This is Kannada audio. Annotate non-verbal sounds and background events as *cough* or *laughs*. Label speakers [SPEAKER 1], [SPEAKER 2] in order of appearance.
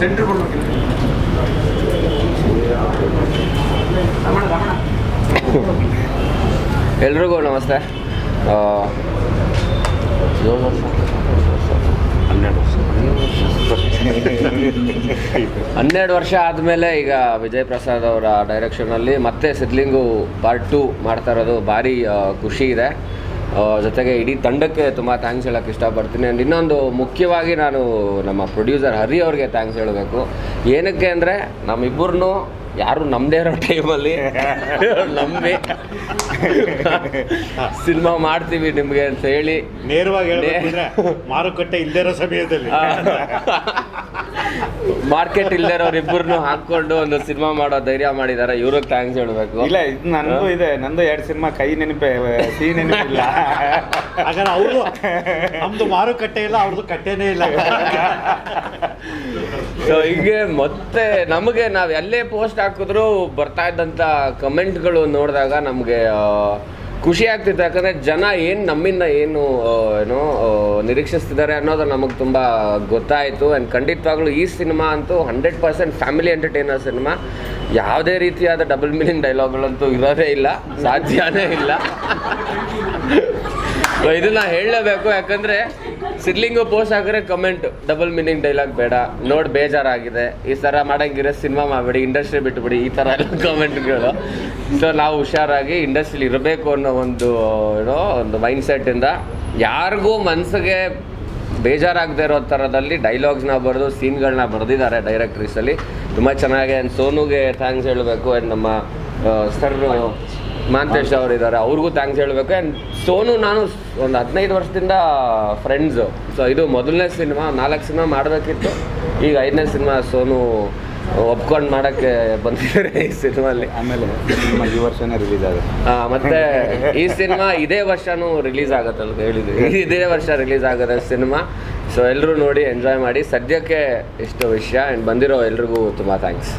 [SPEAKER 1] ಸೆಂಟ್ರ್ ಕೊಡ್ಬೇಕಿಲ್ಲ
[SPEAKER 2] ಎಲ್ರಿಗೂ ನಮಸ್ತೆ ಹನ್ನೆರಡು ವರ್ಷ. ವರ್ಷ ಆದಮೇಲೆ ಈಗ ವಿಜಯ್ ಪ್ರಸಾದ್ ಅವರ ಡೈರೆಕ್ಷನಲ್ಲಿ ಮತ್ತೆ ಸಿದ್ಲಿಂಗು ಪಾರ್ಟ್ ಟು ಮಾಡ್ತಾ ಇರೋದು ಭಾರಿ ಖುಷಿ ಇದೆ. ಜೊತೆಗೆ ಇಡೀ ತಂಡಕ್ಕೆ ತುಂಬ ಥ್ಯಾಂಕ್ಸ್ ಹೇಳೋಕ್ಕೆ ಇಷ್ಟಪಡ್ತೀನಿ. ಆ್ಯಂಡ್ ಇನ್ನೊಂದು ಮುಖ್ಯವಾಗಿ ನಾನು ನಮ್ಮ ಪ್ರೊಡ್ಯೂಸರ್ ಹರಿ ಅವ್ರಿಗೆ ಥ್ಯಾಂಕ್ಸ್ ಹೇಳಬೇಕು. ಏನಕ್ಕೆ ಅಂದರೆ ನಮ್ಮಿಬ್ಬರನ್ನು ಯಾರು ನಮ್ಮದೇ ಇರೋ ಟೈಮಲ್ಲಿ *laughs* ನಂಬಿ ಸಿನಿಮಾ ಮಾಡ್ತೀವಿ ನಿಮಗೆ ಅಂತ ಹೇಳಿ.
[SPEAKER 3] ನೇರವಾಗಿ ಮಾರುಕಟ್ಟೆ ಇಲ್ಲದೇ ಇರೋ ಸಮಯದಲ್ಲಿ.
[SPEAKER 2] ಮಾರ್ಕೆಟ್ ಇಲ್ದಿರೋರು ಇಬ್ಬರನ್ನು ಹಾಕೊಂಡು ಒಂದು ಸಿನಿಮಾ ಮಾಡೋ ಧೈರ್ಯ ಮಾಡಿದ್ದಾರೆ ಇವ್ರಿಗೆ ಥ್ಯಾಂಕ್ಸ್ ಹೇಳಬೇಕು.
[SPEAKER 4] ಇಲ್ಲ ಇದು ನಂದು ಇದೆ. ನಂದು ಎರಡು ಸಿನಿಮಾ ಕೈ ನೆನಪೆ ಸಿಹಿ ನೆನಪಿಲ್ಲ.
[SPEAKER 3] ಹಾಗಾದ್ರೆ ಅವರು ನಮ್ದು ಮಾರುಕಟ್ಟೆ ಇಲ್ಲ ಅವ್ರದ್ದು ಕಟ್ಟೆನೇ ಇಲ್ಲ.
[SPEAKER 2] ಸೊ ಹೀಗೆ ಮತ್ತೆ ನಮಗೆ ನಾವು ಎಲ್ಲೇ ಪೋಸ್ಟ್ ಹಾಕಿದ್ರು ಬರ್ತಾ ಇದ್ದಂಥ ಕಮೆಂಟ್ಗಳು ನೋಡಿದಾಗ ನಮಗೆ ಖುಷಿ ಆಗ್ತಿತ್ತು, ಯಾಕಂದರೆ ಜನ ಏನು ನಮ್ಮಿಂದ ಏನು ಏನು ನಿರೀಕ್ಷಿಸ್ತಿದ್ದಾರೆ ಅನ್ನೋದು ನಮಗೆ ತುಂಬ ಗೊತ್ತಾಯಿತು. ಆ್ಯಂಡ್ ಖಂಡಿತವಾಗ್ಲೂ ಈ ಸಿನಿಮಾ ಅಂತೂ hundred percent family entertainer cinema. ಯಾವುದೇ ರೀತಿಯಾದ ಡಬಲ್ ಮೀನಿಂಗ್ ಡೈಲಾಗ್ಗಳಂತೂ ಇರೋದೇ ಇಲ್ಲ, ಸಾಧ್ಯನೇ ಇಲ್ಲ. ಸೊ ಇದನ್ನ ಹೇಳಲೇಬೇಕು, ಯಾಕಂದ್ರೆ ಸಿರ್ಲಿಂಗು ಪೋಸ್ಟ್ ಹಾಕಿದ್ರೆ ಕಮೆಂಟ್ ಡಬಲ್ ಮೀನಿಂಗ್ ಡೈಲಾಗ್ ಬೇಡ. ನೋಡ್ ಬೇಜಾರಾಗಿದೆ. ಈ ಥರ ಮಾಡಂಗಿರೋ ಸಿನಿಮಾ ಮಾಡಬೇಡಿ ಇಂಡಸ್ಟ್ರಿ ಬಿಟ್ಬಿಡಿ, ಈ ಥರ ಎಲ್ಲ ಕಮೆಂಟ್ಗಳು ಸೊ ನಾವು ಹುಷಾರಾಗಿ ಇಂಡಸ್ಟ್ರಿಲಿ ಇರಬೇಕು ಅನ್ನೋ ಒಂದು, ಏನೋ, ಒಂದು ಮೈಂಡ್ ಸೆಟ್ಟಿಂದ ಯಾರಿಗೂ ಮನಸ್ಸಿಗೆ ಬೇಜಾರಾಗದೆ ಇರೋ ಥರದಲ್ಲಿ ಡೈಲಾಗ್ಸ್ನ ಬರೆದು ಸೀನ್ಗಳನ್ನ ಬರೆದಿದ್ದಾರೆ ಡೈರೆಕ್ಟ್ರೀಸಲ್ಲಿ ತುಂಬ ಚೆನ್ನಾಗಿ ಆ್ಯಂಡ್ ಸೋನುಗೆ ಥ್ಯಾಂಕ್ಸ್ ಹೇಳಬೇಕು. ಆ್ಯಂಡ್ ನಮ್ಮ ಸರ್ ಮಾಂತೇಶ್ ಅವರು ಇದ್ದಾರೆ ಅವ್ರಿಗೂ ಥ್ಯಾಂಕ್ಸ್ ಹೇಳಬೇಕು. ಆ್ಯಂಡ್ ಸೋನು ನಾನು ಒಂದು ಹದಿನೈದು ವರ್ಷದಿಂದ ಫ್ರೆಂಡ್ಸು ಸೊ ಇದು ಮೊದಲನೇ ಸಿನಿಮಾ ನಾಲ್ಕು ಸಿನಿಮಾ ಮಾಡಬೇಕಿತ್ತು. ಈಗ ಐದನೇ ಸಿನಿಮಾ ಸೋನು ಒಪ್ಕೊಂಡು ಮಾಡೋಕ್ಕೆ ಬಂದಿದ್ದಾರೆ ಈ ಸಿನಿಮಾಲಿ
[SPEAKER 4] ಆಮೇಲೆ ಈ ವರ್ಷನೇ ರಿಲೀಸ್ ಆಗುತ್ತೆ.
[SPEAKER 2] ಹಾಂ ಮತ್ತೆ ಈ ಸಿನಿಮಾ ಇದೇ ವರ್ಷನೂ ರಿಲೀಸ್ ಆಗುತ್ತೆ ಅಂತ ಹೇಳಿದ್ವಿ. *laughs* ಇದೇ ವರ್ಷ ರಿಲೀಸ್ ಆಗುತ್ತೆ ಸಿನಿಮಾ. ಸೊ ಎಲ್ಲರೂ ನೋಡಿ ಎಂಜಾಯ್ ಮಾಡಿ. ಸದ್ಯಕ್ಕೆ ಇಷ್ಟು ವಿಷಯ ಆ್ಯಂಡ್ ಬಂದಿರೋ ಎಲ್ರಿಗೂ ತುಂಬ ಥ್ಯಾಂಕ್ಸ್